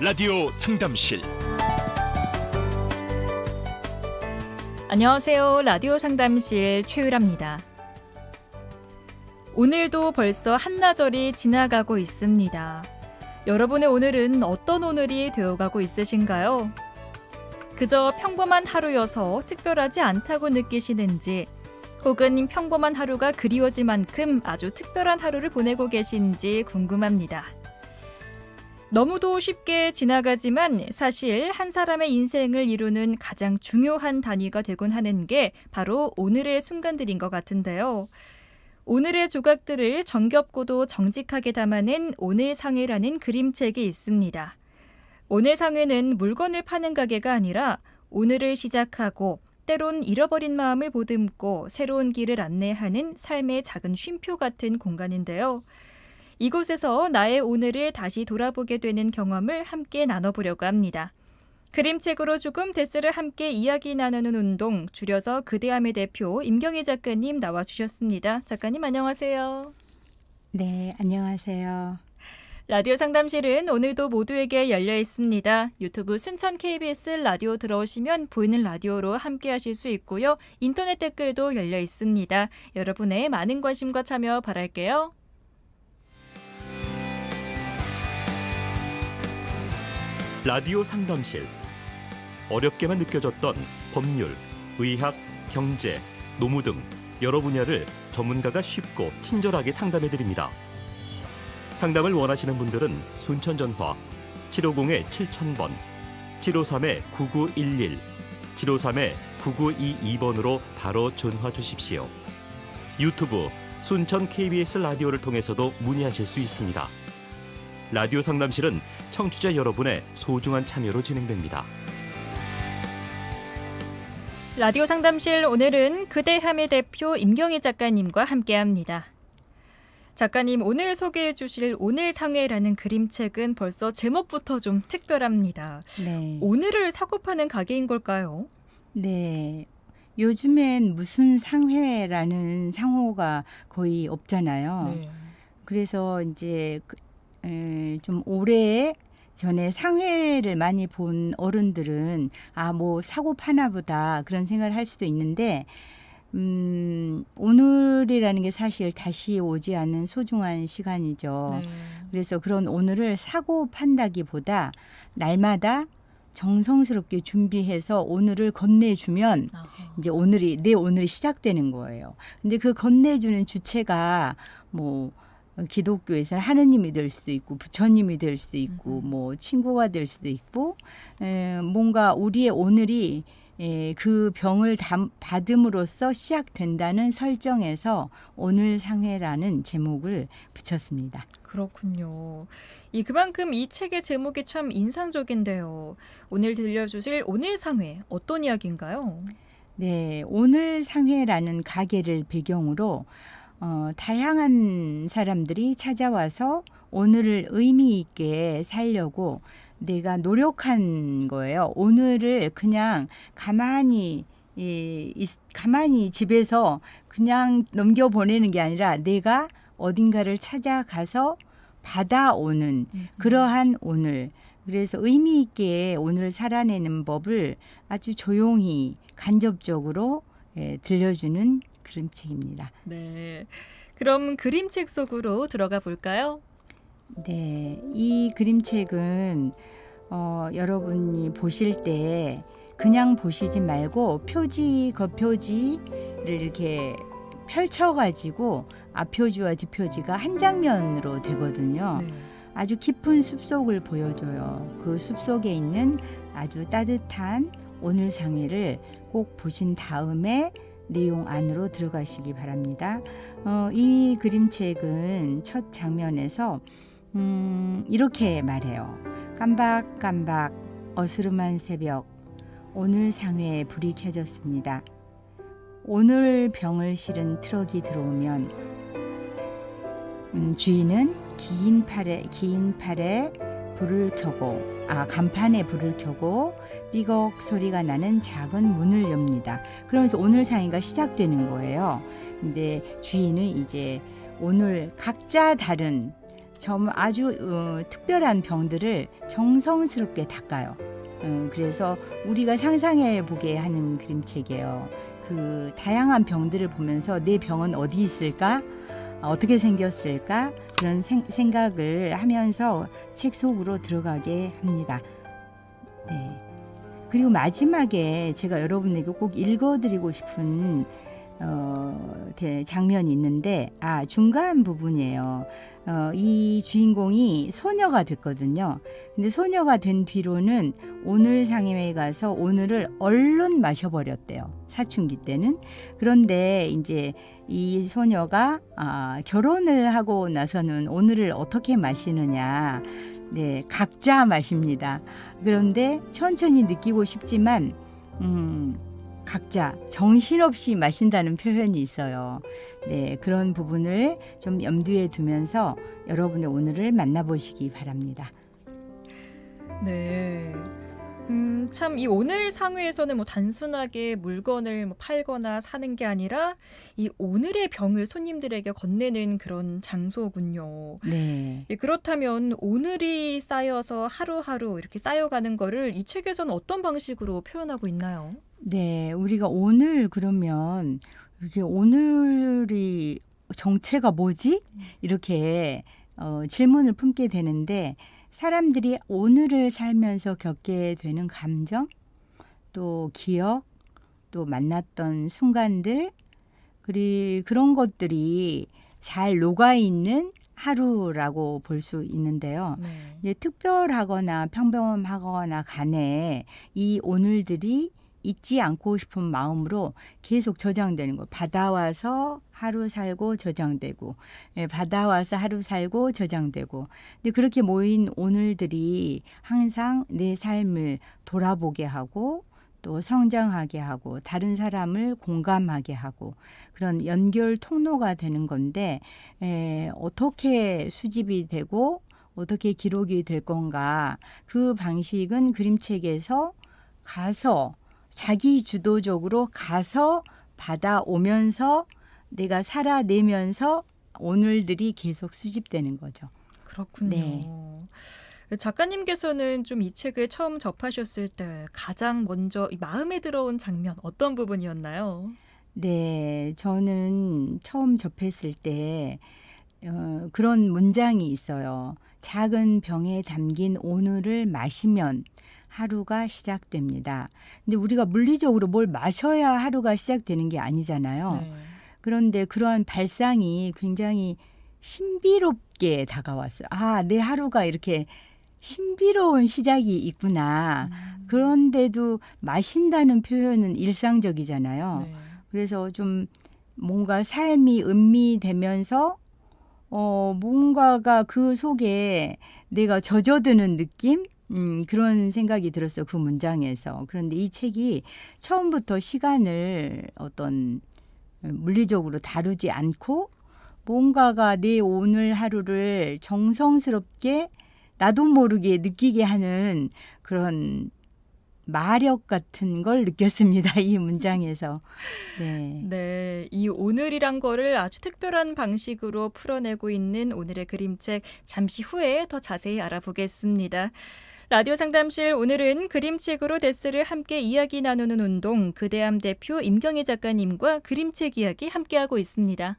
라디오 상담실 안녕하세요. 라디오 상담실 최유라입니다. 오늘도 벌써 한나절이 지나가고 있습니다. 여러분의 오늘은 어떤 오늘이 되어가고 있으신가요? 그저 평범한 하루여서 특별하지 않다고 느끼시는지, 혹은 평범한 하루가 그리워질 만큼 아주 특별한 하루를 보내고 계신지 궁금합니다. 너무도 쉽게 지나가지만 사실 한 사람의 인생을 이루는 가장 중요한 단위가 되곤 하는 게 바로 오늘의 순간들인 것 같은데요. 오늘의 조각들을 정겹고도 정직하게 담아낸 오늘 상회라는 그림책이 있습니다. 오늘 상회는 물건을 파는 가게가 아니라 오늘을 시작하고 때론 잃어버린 마음을 보듬고 새로운 길을 안내하는 삶의 작은 쉼표 같은 공간인데요. 이곳에서 나의 오늘을 다시 돌아보게 되는 경험을 함께 나눠보려고 합니다. 그림책으로 조금 데스를 함께 이야기 나누는 운동, 줄여서 그대함의 대표 임경희 작가님 나와주셨습니다. 작가님 안녕하세요. 네, 안녕하세요. 라디오 상담실은 오늘도 모두에게 열려 있습니다. 유튜브 순천 KBS 라디오 들어오시면 보이는 라디오로 함께 하실 수 있고요. 인터넷 댓글도 열려 있습니다. 여러분의 많은 관심과 참여 바랄게요. 라디오 상담실 어렵게만 느껴졌던 법률, 의학, 경제, 노무 등 여러 분야를 전문가가 쉽고 친절하게 상담해 드립니다. 상담을 원하시는 분들은 순천 전화 750-7000번, 753-9911, 753-9922번으로 바로 전화 주십시오. 유튜브 순천 KBS 라디오를 통해서도 문의하실 수 있습니다. 라디오 상담실은 청취자 여러분의 소중한 참여로 진행됩니다. 라디오 상담실 오늘은 그대함의 대표 임경희 작가님과 함께합니다. 작가님 오늘 소개해 주실 오늘 상회라는 그림책은 벌써 제목부터 좀 특별합니다. 네. 오늘을 사고 파는 가게인 걸까요? 네. 요즘엔 무슨 상회라는 상호가 거의 없잖아요. 네. 그래서 이제 그, 에, 좀 오래 전에 상회를 많이 본 어른들은 아 뭐 사고 파나 보다 그런 생각을 할 수도 있는데 음 오늘이라는 게 사실 다시 오지 않는 소중한 시간이죠. 네. 그래서 그런 오늘을 사고 판다기보다 날마다 정성스럽게 준비해서 오늘을 건네주면 아하. 이제 오늘이 내 오늘이 시작되는 거예요. 근데 그 건네주는 주체가 뭐 기독교에서는 하느님이 될 수도 있고 부처님이 될 수도 있고 음. 뭐 친구가 될 수도 있고 에, 뭔가 우리의 오늘이 에, 그 병을 담, 받음으로써 시작된다는 설정에서 오늘 상회라는 제목을 붙였습니다. 그렇군요. 이 그만큼 이 책의 제목이 참 인상적인데요. 오늘 들려주실 오늘 상회 어떤 이야기인가요? 네, 오늘 상회라는 가게를 배경으로 어, 다양한 사람들이 찾아와서 오늘을 의미 있게 살려고 내가 노력한 거예요. 오늘을 그냥 가만히 이, 이, 가만히 집에서 그냥 넘겨 보내는 게 아니라 내가 어딘가를 찾아가서 받아오는 그러한 오늘. 그래서 의미 있게 오늘을 살아내는 법을 아주 조용히 간접적으로 예, 들려주는 그런 책입니다. 네. 그럼 그림책 속으로 들어가 볼까요? 네, 이 그림책은 어, 여러분이 보실 때 그냥 보시지 말고 표지 겉표지를 이렇게 펼쳐가지고 앞표지와 뒷표지가 한 장면으로 되거든요. 네. 아주 깊은 숲속을 보여줘요. 그 숲속에 있는 아주 따뜻한 오늘 상회를 꼭 보신 다음에 내용 안으로 들어가시기 바랍니다. 어, 이 그림책은 첫 장면에서 음, 이렇게 말해요. 깜박깜박 어스름한 새벽 오늘 상회에 불이 켜졌습니다. 오늘 병을 실은 트럭이 들어오면 음, 주인은 긴 팔에 긴 팔에 불을 켜고 아 간판에 불을 켜고 삐걱 소리가 나는 작은 문을 엽니다. 그러면서 오늘 상의가 시작되는 거예요. 근데 주인은 이제 오늘 각자 다른 좀 아주 어, 특별한 병들을 정성스럽게 닦아요. 음, 그래서 우리가 상상해 보게 하는 그림책이에요. 그 다양한 병들을 보면서 내 병은 어디 있을까? 어떻게 생겼을까? 그런 생, 생각을 하면서 책 속으로 들어가게 합니다. 네. 그리고 마지막에 제가 여러분에게 꼭 읽어드리고 싶은 어, 대- 장면이 있는데, 아, 중간 부분이에요. 어, 이 주인공이 소녀가 됐거든요. 근데 소녀가 된 뒤로는 오늘 상임회에 가서 오늘을 얼른 마셔버렸대요. 사춘기 때는. 그런데 이제 이 소녀가 아, 결혼을 하고 나서는 오늘을 어떻게 마시느냐. 네, 각자 마십니다. 그런데 천천히 느끼고 싶지만, 음, 각자 정신없이 마신다는 표현이 있어요. 네, 그런 부분을 좀 염두에 두면서 여러분의 오늘을 만나보시기 바랍니다. 네. 음, 참, 이 오늘 상회에서는 뭐 단순하게 물건을 뭐 팔거나 사는 게 아니라 이 오늘의 병을 손님들에게 건네는 그런 장소군요. 네. 예, 그렇다면 오늘이 쌓여서 하루하루 이렇게 쌓여가는 거를 이 책에서는 어떤 방식으로 표현하고 있나요? 네, 우리가 오늘 그러면 이게 오늘이 정체가 뭐지? 이렇게 어, 질문을 품게 되는데 사람들이 오늘을 살면서 겪게 되는 감정, 또 기억, 또 만났던 순간들, 그리 그런 것들이 잘 녹아 있는 하루라고 볼 수 있는데요. 네. 이제 특별하거나 평범하거나 간에 이 오늘들이 잊지 않고 싶은 마음으로 계속 저장되는 거. 받아와서 하루 살고 저장되고, 예, 받아와서 하루 살고 저장되고. 근데 그렇게 모인 오늘들이 항상 내 삶을 돌아보게 하고 또 성장하게 하고 다른 사람을 공감하게 하고 그런 연결 통로가 되는 건데 에, 어떻게 수집이 되고 어떻게 기록이 될 건가 그 방식은 그림책에서 가서 자기 주도적으로 가서 받아오면서 내가 살아내면서 오늘들이 계속 수집되는 거죠. 그렇군요. 네. 작가님께서는 좀 이 책을 처음 접하셨을 때 가장 먼저 이 마음에 들어온 장면 어떤 부분이었나요? 네, 저는 처음 접했을 때 어, 그런 문장이 있어요. 작은 병에 담긴 오늘을 마시면 하루가 시작됩니다. 근데 우리가 물리적으로 뭘 마셔야 하루가 시작되는 게 아니잖아요. 네. 그런데 그러한 발상이 굉장히 신비롭게 다가왔어요. 아, 내 하루가 이렇게 신비로운 시작이 있구나. 음, 그런데도 마신다는 표현은 일상적이잖아요. 네. 그래서 좀 뭔가 삶이 음미되면서 어 뭔가가 그 속에 내가 젖어드는 느낌? 음 그런 생각이 들었어요 그 문장에서. 그런데 이 책이 처음부터 시간을 어떤 물리적으로 다루지 않고 뭔가가 내 오늘 하루를 정성스럽게 나도 모르게 느끼게 하는 그런 마력 같은 걸 느꼈습니다. 이 문장에서. 네. 네, 이 오늘이란 거를 아주 특별한 방식으로 풀어내고 있는 오늘의 그림책 잠시 후에 더 자세히 알아보겠습니다. 라디오 상담실 오늘은 그림책으로 데스를 함께 이야기 나누는 운동 그대함 대표 임경희 작가님과 그림책 이야기 함께하고 있습니다.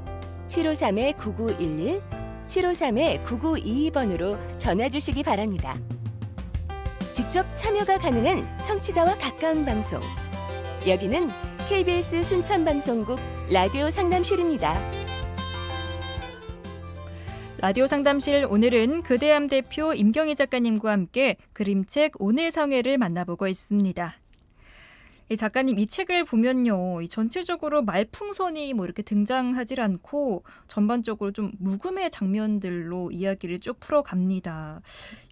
753-9911, 753-9922번으로 전화 주시기 바랍니다. 직접 참여가 가능한 청취자와 가까운 방송. 여기는 KBS 순천방송국 라디오 상담실입니다. 라디오 상담실 오늘은 그대함 대표 임경희 작가님과 함께 그림책 오늘 성회를 만나보고 있습니다. 이 작가님 이 책을 보면요, 이 전체적으로 말풍선이 뭐 이렇게 등장하질 않고 전반적으로 좀 묵음의 장면들로 이야기를 쭉 풀어갑니다.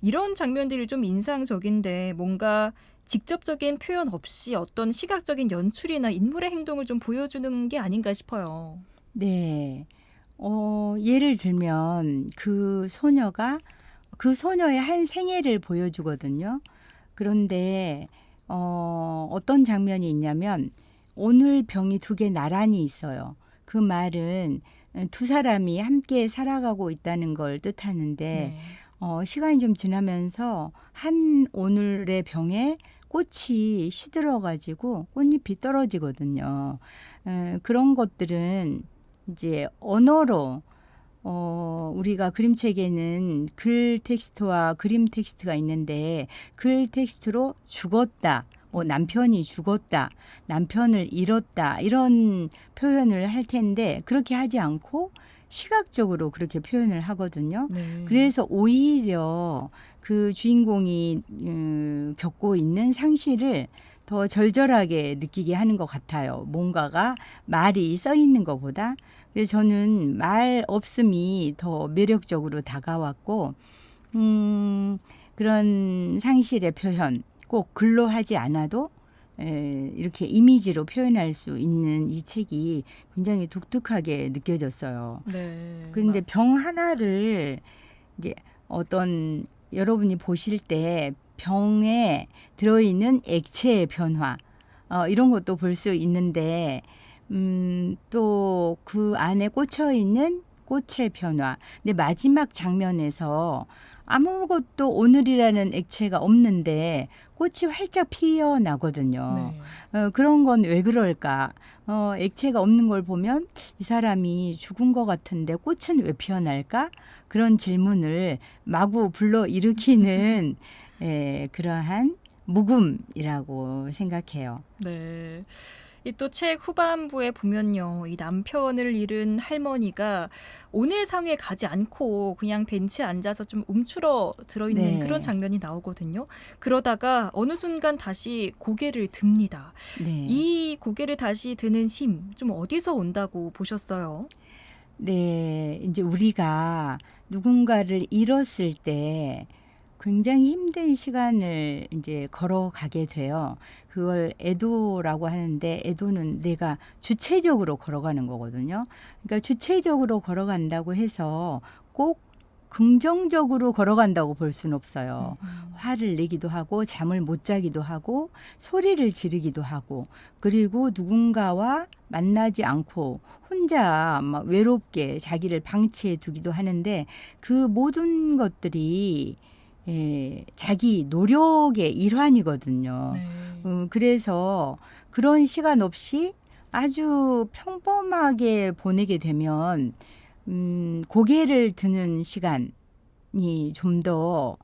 이런 장면들이 좀 인상적인데 뭔가 직접적인 표현 없이 어떤 시각적인 연출이나 인물의 행동을 좀 보여주는 게 아닌가 싶어요. 네. 어, 예를 들면 그 소녀가 그 소녀의 한 생애를 보여주거든요. 그런데 어, 어떤 장면이 있냐면 오늘 병이 두 개 나란히 있어요. 그 말은 두 사람이 함께 살아가고 있다는 걸 뜻하는데 네. 어, 시간이 좀 지나면서 한 오늘의 병에 꽃이 시들어가지고 꽃잎이 떨어지거든요. 에, 그런 것들은 이제 언어로 어, 우리가 그림책에는 글 텍스트와 그림 텍스트가 있는데 글 텍스트로 죽었다. 뭐 남편이 죽었다. 남편을 잃었다. 이런 표현을 할 텐데 그렇게 하지 않고 시각적으로 그렇게 표현을 하거든요. 네. 그래서 오히려 그 주인공이 음, 겪고 있는 상실을 더 절절하게 느끼게 하는 것 같아요. 뭔가가 말이 써 있는 것보다. 그래서 저는 말 없음이 더 매력적으로 다가왔고, 음, 그런 상실의 표현 꼭 글로 하지 않아도 에, 이렇게 이미지로 표현할 수 있는 이 책이 굉장히 독특하게 느껴졌어요. 네. 근데 병 하나를 이제 어떤 여러분이 보실 때 병에 들어있는 액체의 변화 어, 이런 것도 볼 수 있는데 음, 또 그 안에 꽂혀 있는 꽃의 변화. 근데 마지막 장면에서 아무것도 오늘이라는 액체가 없는데 꽃이 활짝 피어 나거든요. 네. 어, 그런 건 왜 그럴까? 어, 액체가 없는 걸 보면 이 사람이 죽은 것 같은데 꽃은 왜 피어날까? 그런 질문을 마구 불러 일으키는 에, 그러한 묵음이라고 생각해요. 네. 이또책 후반부에 보면요. 이 남편을 잃은 할머니가 오늘 상에 가지 않고 그냥 벤치에 앉아서 좀 움츠러 들어있는 네. 그런 장면이 나오거든요. 그러다가 어느 순간 다시 고개를 듭니다. 네. 이 고개를 다시 드는 힘 좀 어디서 온다고 보셨어요? 네, 이제 우리가 누군가를 잃었을 때 굉장히 힘든 시간을 이제 걸어가게 돼요. 그걸 애도라고 하는데 애도는 내가 주체적으로 걸어가는 거거든요. 그러니까 주체적으로 걸어간다고 해서 꼭 긍정적으로 걸어간다고 볼 수는 없어요. 화를 내기도 하고 잠을 못 자기도 하고 소리를 지르기도 하고 그리고 누군가와 만나지 않고 혼자 막 외롭게 자기를 방치해 두기도 하는데 그 모든 것들이 예, 자기 노력의 일환이거든요. 네. 음, 그래서 그런 시간 없이 아주 평범하게 보내게 되면 음, 고개를 드는 시간이 좀 더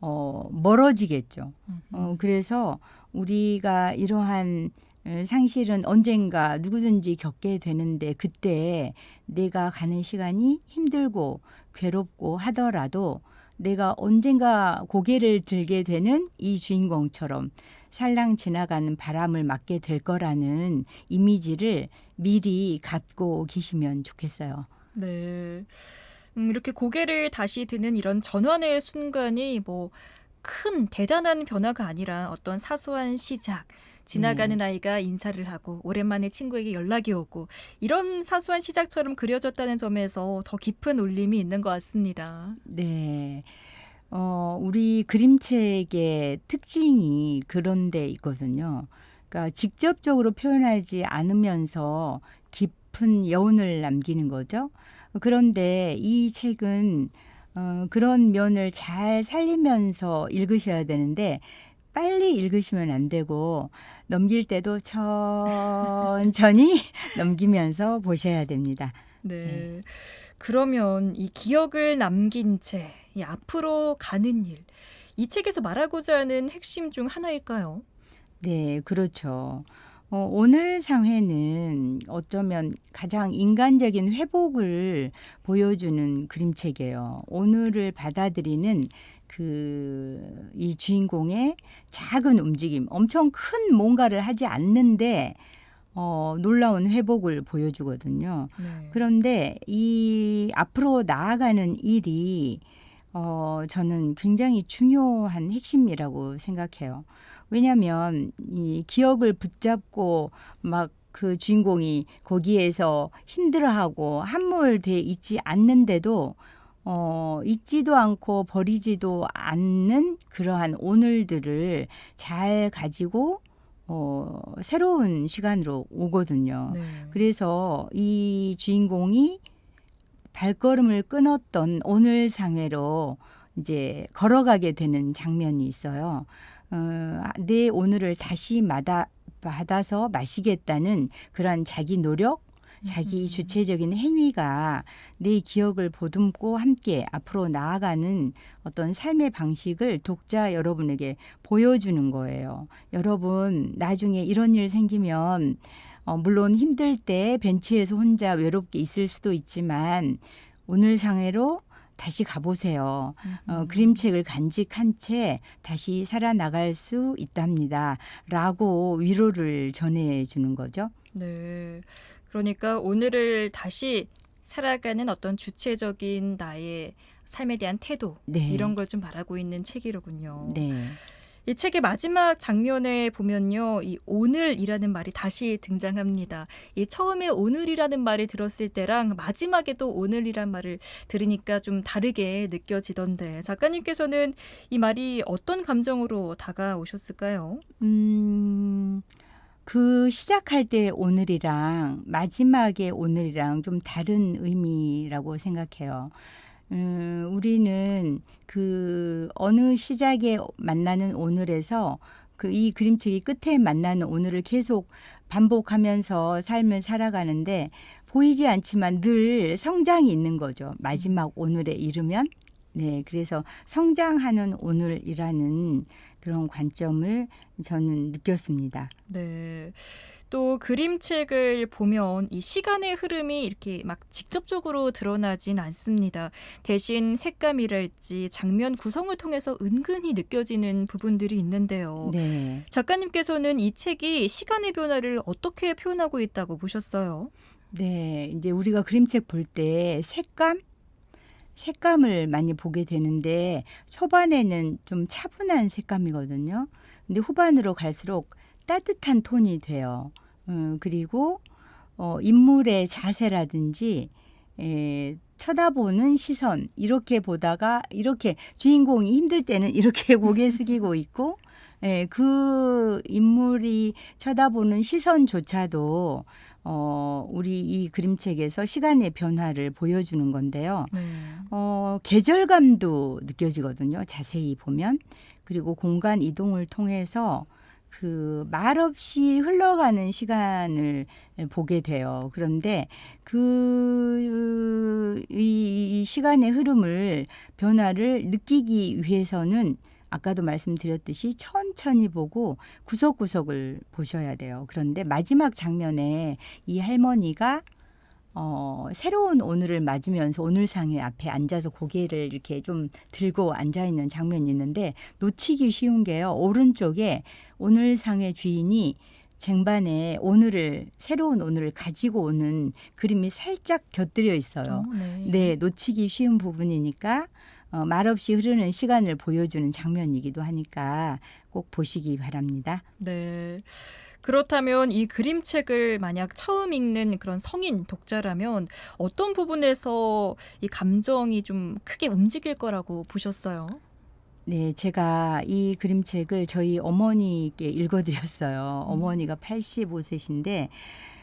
어, 멀어지겠죠. 어, 그래서 우리가 이러한 어, 상실은 언젠가 누구든지 겪게 되는데 그때 내가 가는 시간이 힘들고 괴롭고 하더라도 내가 언젠가 고개를 들게 되는 이 주인공처럼 살랑 지나가는 바람을 맞게 될 거라는 이미지를 미리 갖고 계시면 좋겠어요. 네. 음, 이렇게 고개를 다시 드는 이런 전환의 순간이 뭐 큰 대단한 변화가 아니라 어떤 사소한 시작. 지나가는 아이가 인사를 하고 오랜만에 친구에게 연락이 오고 이런 사소한 시작처럼 그려졌다는 점에서 더 깊은 울림이 있는 것 같습니다. 네. 어, 우리 그림책의 특징이 그런 데 있거든요. 그러니까 직접적으로 표현하지 않으면서 깊은 여운을 남기는 거죠. 그런데 이 책은 어, 그런 면을 잘 살리면서 읽으셔야 되는데 빨리 읽으시면 안 되고 넘길 때도 천천히 넘기면서 보셔야 됩니다. 네. 그러면 이 기억을 남긴 채, 이 앞으로 가는 일, 이 책에서 말하고자 하는 핵심 중 하나일까요? 네, 그렇죠. 어, 오늘 상회는 어쩌면 가장 인간적인 회복을 보여주는 그림책이에요. 오늘을 받아들이는 그 이 주인공의 작은 움직임, 엄청 큰 뭔가를 하지 않는데 어, 놀라운 회복을 보여주거든요. 네. 그런데 이 앞으로 나아가는 일이 어, 저는 굉장히 중요한 핵심이라고 생각해요. 왜냐하면 이 기억을 붙잡고 막 그 주인공이 거기에서 힘들어하고 함몰돼 있지 않는데도 어, 잊지도 않고 버리지도 않는 그러한 오늘들을 잘 가지고 어, 새로운 시간으로 오거든요. 네. 그래서 이 주인공이 발걸음을 끊었던 오늘 상회로 이제 걸어가게 되는 장면이 있어요. 어, 내 오늘을 다시 마다, 받아서 마시겠다는 그러한 자기 노력, 자기 음. 주체적인 행위가 내 기억을 보듬고 함께 앞으로 나아가는 어떤 삶의 방식을 독자 여러분에게 보여주는 거예요. 여러분, 나중에 이런 일 생기면 어, 물론 힘들 때 벤치에서 혼자 외롭게 있을 수도 있지만 오늘 상회로 다시 가보세요. 어, 음. 그림책을 간직한 채 다시 살아나갈 수 있답니다. 라고 위로를 전해주는 거죠. 네. 그러니까 오늘을 다시 살아가는 어떤 주체적인 나의 삶에 대한 태도 네. 이런 걸 좀 말하고 있는 책이로군요. 네. 이 책의 마지막 장면에 보면요, 이 오늘이라는 말이 다시 등장합니다. 이 처음에 오늘이라는 말을 들었을 때랑 마지막에도 오늘이란 말을 들으니까 좀 다르게 느껴지던데 작가님께서는 이 말이 어떤 감정으로 다가오셨을까요? 음, 그 시작할 때 오늘이랑 마지막에 오늘이랑 좀 다른 의미라고 생각해요. 음, 우리는 그 어느 시작에 만나는 오늘에서 그 이 그림책이 끝에 만나는 오늘을 계속 반복하면서 삶을 살아가는데 보이지 않지만 늘 성장이 있는 거죠. 마지막 오늘에 이르면. 네, 그래서 성장하는 오늘이라는 그런 관점을 저는 느꼈습니다. 네. 또 그림책을 보면 이 시간의 흐름이 이렇게 막 직접적으로 드러나진 않습니다. 대신 색감이랄지 장면 구성을 통해서 은근히 느껴지는 부분들이 있는데요. 네. 작가님께서는 이 책이 시간의 변화를 어떻게 표현하고 있다고 보셨어요? 네, 이제 우리가 그림책 볼 때 색감, 색감을 많이 보게 되는데 초반에는 좀 차분한 색감이거든요. 근데 후반으로 갈수록 따뜻한 톤이 돼요. 음, 그리고 어, 인물의 자세라든지 에, 쳐다보는 시선 이렇게 보다가 이렇게 주인공이 힘들 때는 이렇게 고개 숙이고 있고 예, 그 인물이 쳐다보는 시선조차도 어, 우리 이 그림책에서 시간의 변화를 보여주는 건데요. 네. 어, 계절감도 느껴지거든요. 자세히 보면. 그리고 공간 이동을 통해서 그 말없이 흘러가는 시간을 보게 돼요. 그런데 그, 이, 이 시간의 흐름을, 변화를 느끼기 위해서는 아까도 말씀드렸듯이 천천히 보고 구석구석을 보셔야 돼요. 그런데 마지막 장면에 이 할머니가 어, 새로운 오늘을 맞으면서 오늘상회 앞에 앉아서 고개를 이렇게 좀 들고 앉아 있는 장면이 있는데 놓치기 쉬운 게요. 오른쪽에 오늘상회 주인이 쟁반에 오늘을 새로운 오늘을 가지고 오는 그림이 살짝 곁들여 있어요. 어, 네. 네, 놓치기 쉬운 부분이니까 어, 말없이 흐르는 시간을 보여주는 장면이기도 하니까 꼭 보시기 바랍니다. 네. 그렇다면 이 그림책을 만약 처음 읽는 그런 성인 독자라면 어떤 부분에서 이 감정이 좀 크게 움직일 거라고 보셨어요? 네, 제가 이 그림책을 저희 어머니께 읽어드렸어요. 음. 어머니가 85세신데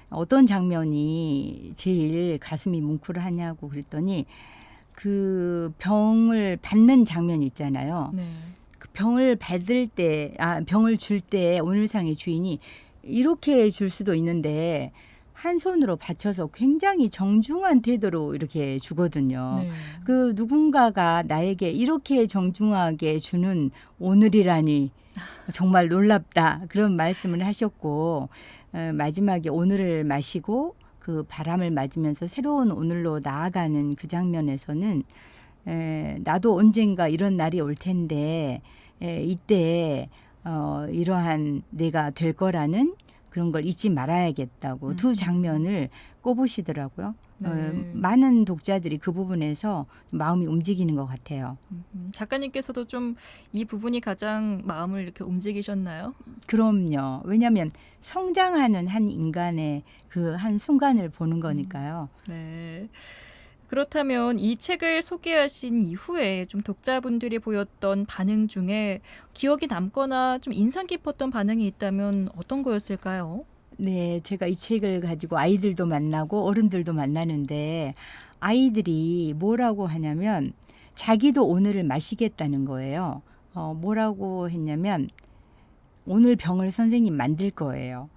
어떤 장면이 제일 가슴이 뭉클하냐고 그랬더니 그 병을 받는 장면 있잖아요. 네. 그 병을 받을 때, 아, 병을 줄 때 오늘상의 주인이 이렇게 줄 수도 있는데 한 손으로 받쳐서 굉장히 정중한 태도로 이렇게 주거든요. 네. 그 누군가가 나에게 이렇게 정중하게 주는 오늘이라니 정말 놀랍다 그런 말씀을 하셨고 어, 마지막에 오늘을 마시고 그 바람을 맞으면서 새로운 오늘로 나아가는 그 장면에서는 에, 나도 언젠가 이런 날이 올 텐데 에, 이때 어, 이러한 내가 될 거라는 그런 걸 잊지 말아야겠다고 음. 두 장면을 꼽으시더라고요. 네. 어, 많은 독자들이 그 부분에서 마음이 움직이는 것 같아요. 음, 작가님께서도 좀 이 부분이 가장 마음을 이렇게 움직이셨나요? 그럼요. 왜냐하면 성장하는 한 인간의 그 한 순간을 보는 거니까요. 네. 그렇다면 이 책을 소개하신 이후에 좀 독자분들이 보였던 반응 중에 기억이 남거나 좀 인상 깊었던 반응이 있다면 어떤 거였을까요? 네, 제가 이 책을 가지고 아이들도 만나고 어른들도 만나는데 아이들이 뭐라고 하냐면 자기도 오늘을 마시겠다는 거예요. 어, 뭐라고 했냐면 오늘 병을 선생님 만들 거예요.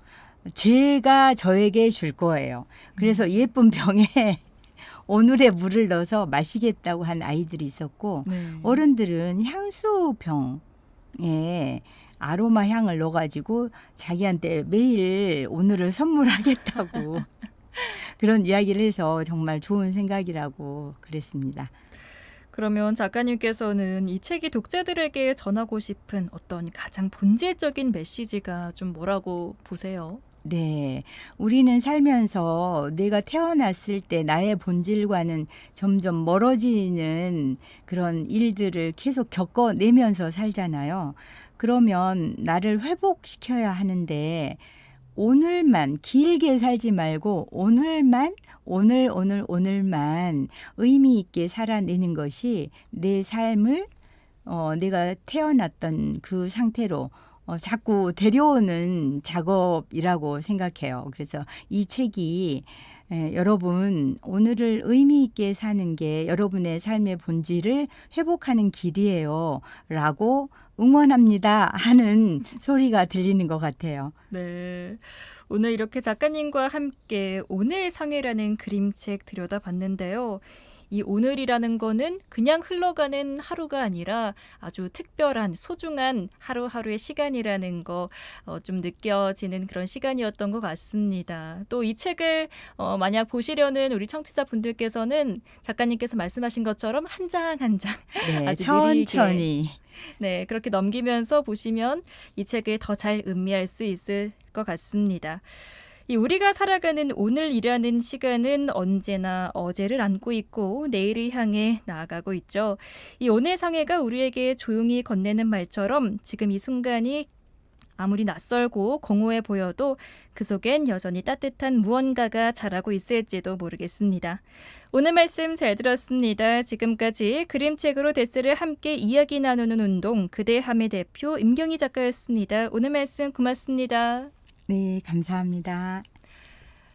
제가 저에게 줄 거예요. 그래서 예쁜 병에 오늘의 물을 넣어서 마시겠다고 한 아이들이 있었고 네. 어른들은 향수병에 아로마 향을 넣어가지고 자기한테 매일 오늘을 선물하겠다고 그런 이야기를 해서 정말 좋은 생각이라고 그랬습니다. 그러면 작가님께서는 이 책이 독자들에게 전하고 싶은 어떤 가장 본질적인 메시지가 좀 뭐라고 보세요? 네. 우리는 살면서 내가 태어났을 때 나의 본질과는 점점 멀어지는 그런 일들을 계속 겪어내면서 살잖아요. 그러면 나를 회복시켜야 하는데 오늘만 길게 살지 말고 오늘만 오늘 오늘 오늘만 의미 있게 살아내는 것이 내 삶을 어, 내가 태어났던 그 상태로 어, 자꾸 데려오는 작업이라고 생각해요. 그래서 이 책이 에, 여러분 오늘을 의미 있게 사는 게 여러분의 삶의 본질을 회복하는 길이에요. 라고 응원합니다 하는 소리가 들리는 것 같아요. 네. 오늘 이렇게 작가님과 함께 오늘 상해라는 그림책 들여다봤는데요. 이 오늘이라는 거는 그냥 흘러가는 하루가 아니라 아주 특별한 소중한 하루하루의 시간이라는 거 어, 좀 느껴지는 그런 시간이었던 것 같습니다. 또 이 책을 어, 만약 보시려는 우리 청취자 분들께서는 작가님께서 말씀하신 것처럼 한 장 한장 네, 아주 천천히. 네, 그렇게 넘기면서 보시면 이 책을 더 잘 음미할 수 있을 것 같습니다. 이 우리가 살아가는 오늘이라는 시간은 언제나 어제를 안고 있고 내일을 향해 나아가고 있죠. 이 오늘 상해가 우리에게 조용히 건네는 말처럼 지금 이 순간이 아무리 낯설고 공허해 보여도 그 속엔 여전히 따뜻한 무언가가 자라고 있을지도 모르겠습니다. 오늘 말씀 잘 들었습니다. 지금까지 그림책으로 데스를 함께 이야기 나누는 운동 그대함의 대표 임경희 작가였습니다. 오늘 말씀 고맙습니다. 네, 감사합니다.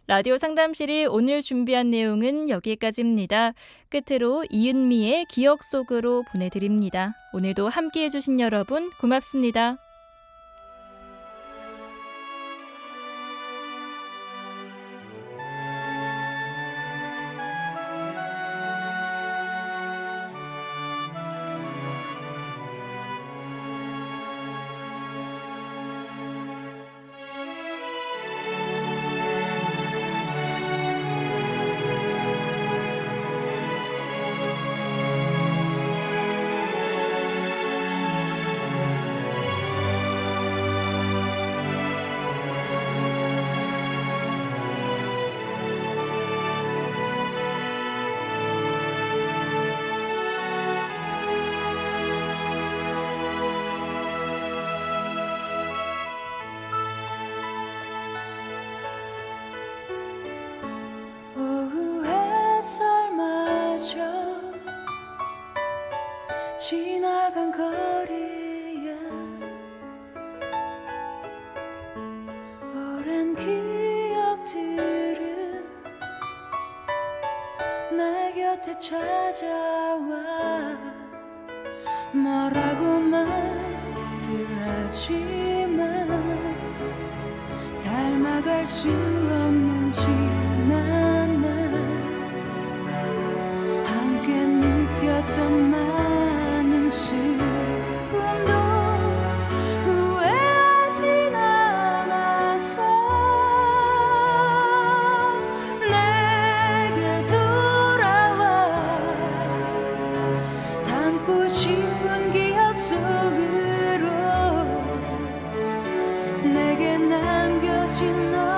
라디오 상담실이 오늘 준비한 내용은 여기까지입니다. 끝으로 이은미의 기억 속으로 보내드립니다. 오늘도 함께 해주신 여러분 고맙습니다. 뭐라고 말을 하지만 닮아갈 수 없는 지난 you know